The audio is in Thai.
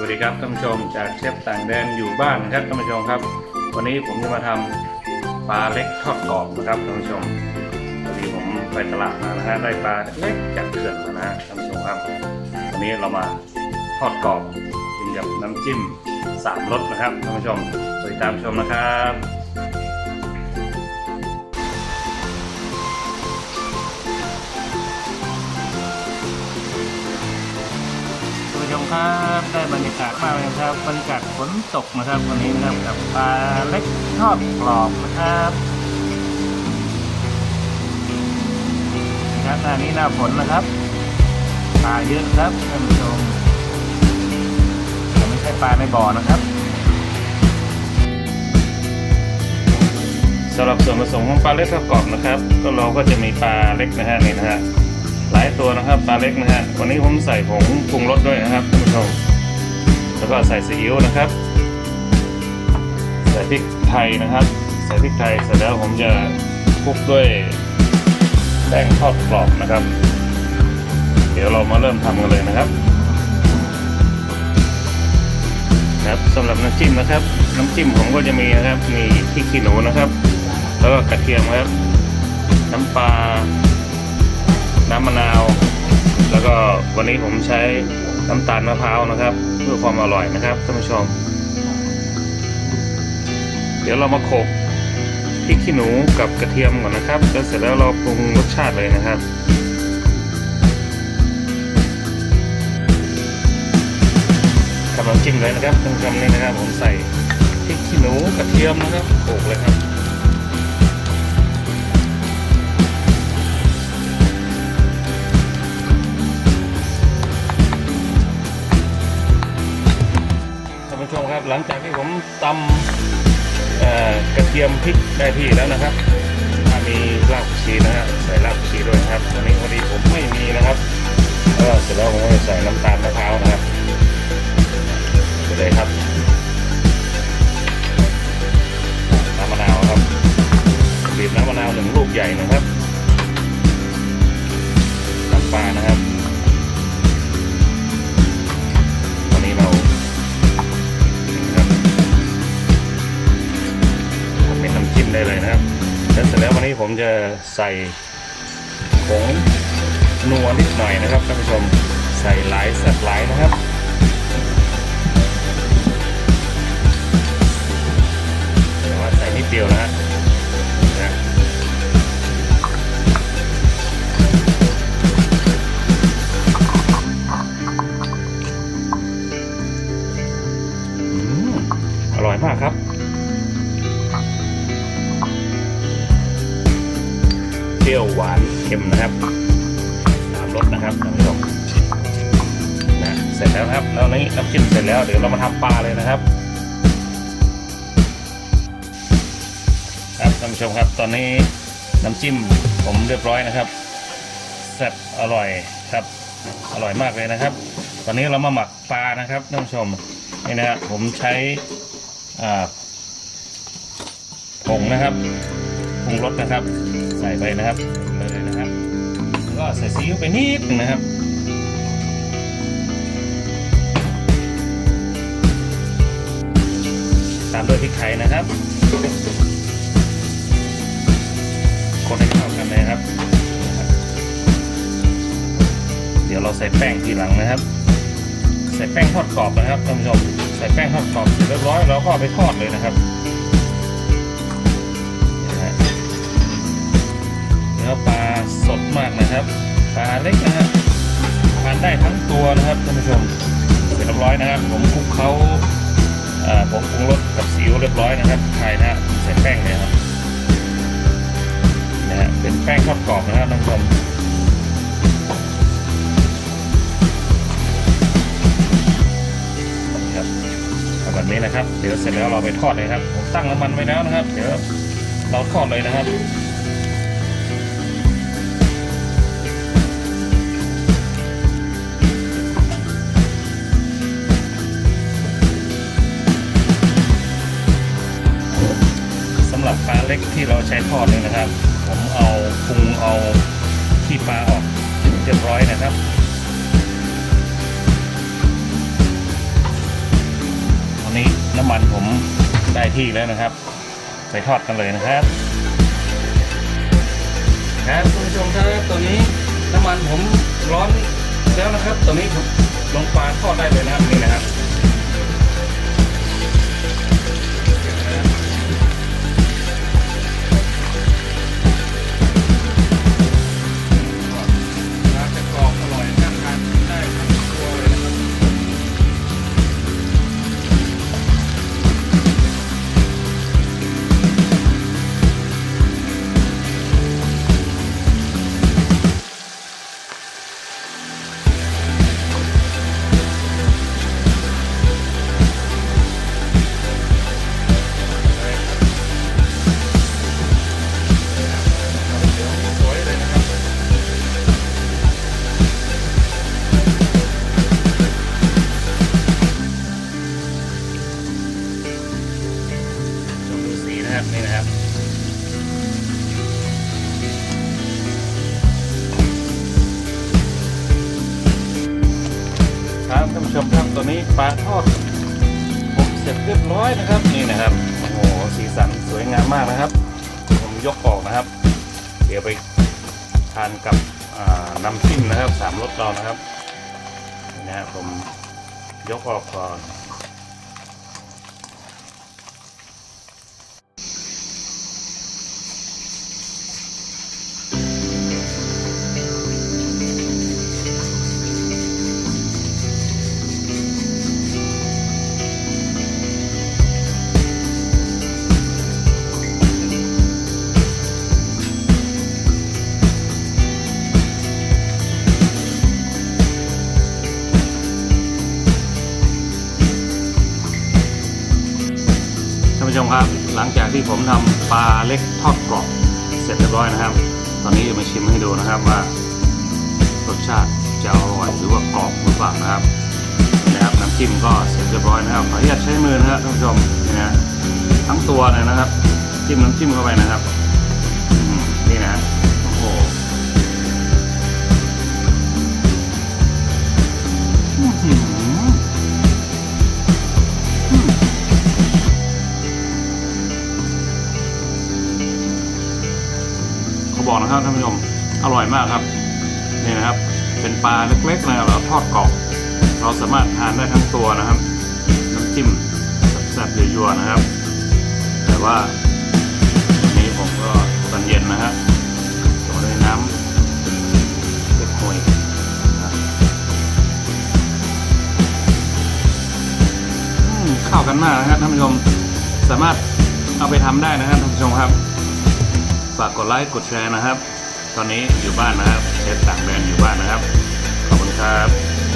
สวัสดีครับท่านผู้ชมจากเชฟต่างแดนอยู่บ้านนะครับท่านผู้ชมครับ วันนี้ผมจะมาทำปลาเล็กทอดกรอบนะครับท่านผู้ชมพอดีผมไปตลาดมานะฮะได้ปลาเล็กจากเขื่อนมานะฮะท่านผู้ชมครับวันนี้เรามาทอดกรอบกินกับน้ำจิ้มสามรสนะครับท่านผู้ชมติดตามชมนะครับ ผู้ชมครับได้บรรยากาศมากเลยครับบรรยากาศฝนตกนะครับวันนี้นะครับกับปลาเล็กทอดกรอบนะครับนะครับหน้านี้หน้าฝนนะครับปลาเยอะครับท่านผู้ชมแต่ไม่ใช่ปลาในบ่อนะครับสำหรับส่วนผสมของปลาเล็กทอดกรอบนะครับ ก็เราก็จะมีปลาเล็กนะฮะนี่นะฮะ หลายตัวนะครับปลาเล็กนะฮะวันนี้ผมใส่ผงปรุงรสด้วยนะครับท่านผู้ชมแล้วก็ใส่ซีอิ๊วนะครับ ใส่พริกไทยนะครับ ใส่พริกไทยเสร็จแล้วผมจะคลุกด้วยแป้งทอดกรอบนะครับ เดี๋ยวเรามาเริ่มทำกันเลยนะครับครับสำหรับน้ำจิ้มนะครับ น้ำจิ้มผมก็จะมีนะครับ มีพริกขี้หนูนะครับ แล้วก็กระเทียมครับ น้ำปลา น้ำมะนาว แล้วก็วันนี้ผมใช้น้ำตาลมะพร้าวนะครับ เพื่อความอร่อยนะครับท่านผู้ชม เดี๋ยวเรามาโขลกพริกขี้หนูกับกระเทียมก่อนนะครับแล้วเสร็จแล้วเราปรุงรสชาติเลยนะครับกำลังจิ้มเลยนะครับท่านผู้ชมนี่นะครับ ผมใส่พริกขี้หนูกระเทียมนะครับโขกเลยครับ หลังจากที่ผมตำกระเทียมพริกได้ที่แล้วนะครับ ถ้ามีรากผักชีนะฮะใส่รากผักชีด้วยครับวันนี้พอดีผมไม่มีนะครับก็เสร็จแล้วผมก็จะใส่น้ำตาลมะพร้าวนะครับไปเลยครับน้ำมะนาวครับบีบน้ำมะนาวหนึ่งลูกใหญ่นะครับ ผมจะใส่ผงนัวนิดหน่อยนะครับท่านผู้ชมใส่หลายสักหลายนะครับแต่ว่าใส่นิดเดียวนะฮะนะ เสร็จแล้วนะครับ แล้วนี้น้ำจิ้มเสร็จแล้วเดี๋ยวเรามาทำปลาเลยนะครับ ครับท่านผู้ชมครับตอนนี้น้ำจิ้มผมเรียบร้อยนะครับแซ่บอร่อยครับอร่อยมากเลยนะครับ ตอนนี้เรามาหมักปลานะครับท่านผู้ชมนี่นะฮะผมใช้อ่าผงนะครับปรุงรสนะครับ ใส่ไปนะครับเลยนะครับแล้วก็ใส่ซีอิ๊วไปนิดนึงนะครับ ตามด้วยพริกไทยนะครับ คนให้เข้ากันเลยนะครับ เดี๋ยวเราใส่แป้งทีหลังนะครับ ใส่แป้งทอดกรอบนะครับท่านผู้ชม ใส่แป้งทอดกรอบเสร็จเรียบร้อยเราก็ไปทอดเลยนะครับเนื้อปลาสดมากนะครับ ปลาเล็กนะฮะทานได้ทั้งตัวนะครับท่านผู้ชม เสร็จเรียบร้อยนะครับ ผมคลุกเขา ผมปรุงรสกับซีอิ๊วเรียบร้อยนะครับไทยนะใส่แป้งเลยครับนะฮะเป็นแป้งทอดกรอบนะครับท่านผู้ชมครับแบบนี้นะครับ เดี๋ยวเสร็จแล้วเราไปทอดเลยครับ ผมตั้งน้ำมันไว้แล้วนะครับ เดี๋ยวเราทอดเลยนะครับ ที่เราใช้ทอดเนี่ยนะครับ ผมเอาปรุงเอาขี้ปลาออกเรียบร้อยนะครับน้ำมันผมได้ที่แล้วนะครับ ไปทอดกันเลยนะครับ ครับคุณผู้ชมครับตอนนี้น้ำมันผมร้อนแล้วนะครับ ตอนนี้ผมลงปลาทอดได้เลยนะครับนี่นะครับ ครับท่านผู้ชมครับตัวนี้ปลาทอดผมเสร็จเรียบร้อยนะครับนี่นะครับโอ้โหสีสันสวยงามมากนะครับ ผมยกออกนะครับ เดี๋ยวไปทานกับน้ำจิ้มนะครับสามรสเรานะครับนี่นะครับผมยกออกก่อน ผู้ชมครับ หลังจากที่ผมทำปลาเล็กทอดกรอบเสร็จเรียบร้อยนะครับ ตอนนี้จะมาชิมให้ดูนะครับว่ารสชาติจะอร่อยหรือว่ากรอบหรือเปล่านะครับนะครับน้ำจิ้มก็เสร็จเรียบร้อยนะครับขออนุญาตใช้มือนะครับท่านผู้ชมนี่นะทั้งตัวเลยนะครับ จิ้มน้ำจิ้มเข้าไปนะครับ บอกนะครับท่านผู้ชมอร่อยมากครับนี่นะครับ เป็นปลาเล็กๆนะครับเราทอดกรอบเราสามารถทานได้ทั้งตัวนะครับน้ำจิ้มแซ่บๆยั่วๆนะครับ แต่ว่าวันนี้ผมก็ตอนเย็นนะฮะตัวด้วยน้ำเล็กหวยนะอืมเข้ากันมากนะครับท่านผู้ชมสามารถเอาไปทำได้นะครับท่านผู้ชมครับ ฝากกดไลค์กดแชร์นะครับ ตอนนี้อยู่บ้านนะครับเชฟต่างแดนอยู่บ้านนะครับ ขอบคุณครับ